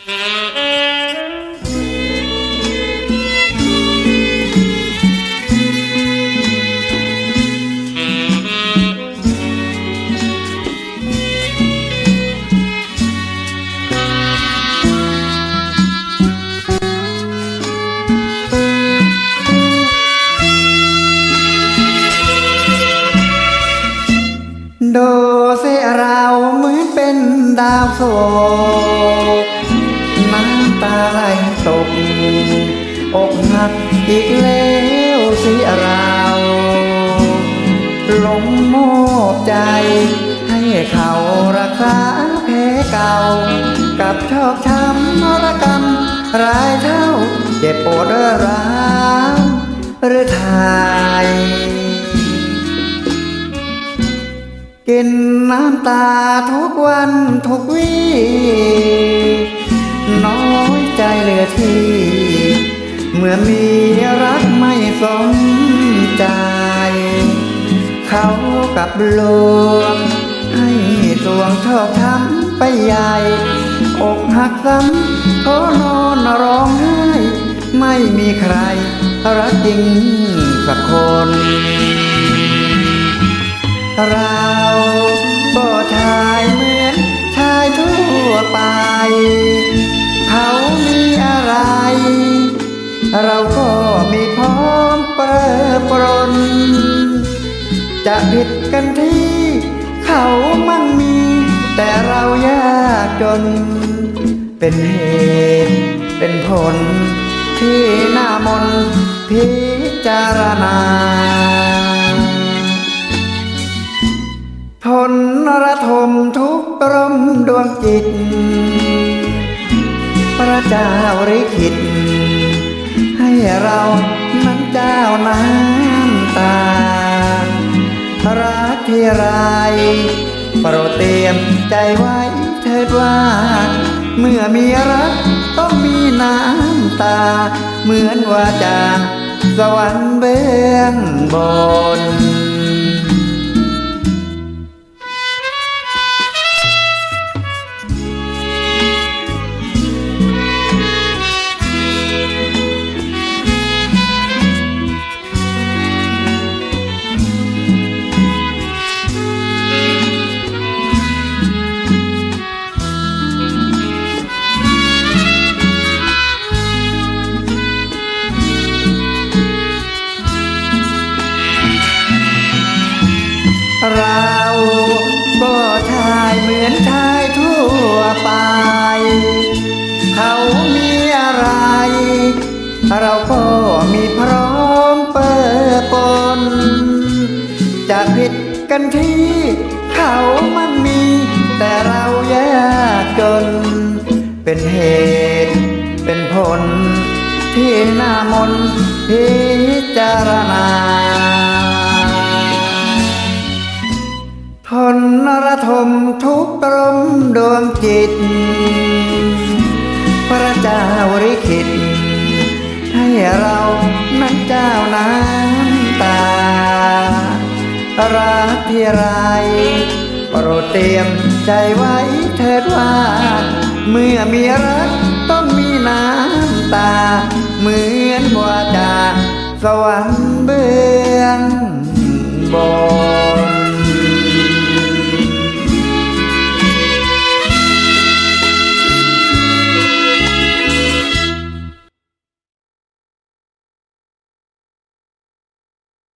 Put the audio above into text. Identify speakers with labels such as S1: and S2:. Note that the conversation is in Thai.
S1: ดูสิเราเหมือนเป็นดาวโศก อกหักอีกแล้วสิเราหลงมอบใจ ให้เขารักษาแผลเก่า กับชอกช้ำนรกรรมรายเท่า เจ็บปวดร้าวหรือไทยกินน้ำตาทุกวันทุกวีน้อยใจเหลือที่ เมื่อมีรักไม่สมใจ เขากับลวงให้สวงชอบช้ำไปใหญ่ อกหักซ้ำขอนอนร้องไห้ ไม่มีใครรักจริงสักคนราก็ เราก็มีพร้อมประปรน จะผิดกันที่เขามั่งมี แต่เรายากจน เป็นเหตุเป็นผล ที่หน้ามนต์พิจารณา ทนระทมทุกข์รมดวงจิต พระเจ้าริขิต เรานั้นเจ้าน้ำตา รักที่ไรโปรดเตรียมใจไว้เถิดว่า เมื่อมีรักต้องมีน้ำตา เหมือนว่าจากสวรรค์เบื้องบน จะผิดกันที่ เขามันมี แต่เราแยากจน เป็นเหตุ เป็นผล ที่หน้ามนต์พิจารณา ทนระทมทุกตรมดวงจิต พระเจ้าริขิตให้เรานั้นเจ้านา รักพี่ไรโปรดเตรียมใจไว้เถิดว่า เมื่อมีรักต้องมีน้ำตา เหมือนว่าจาสวรรค์เบื้องบน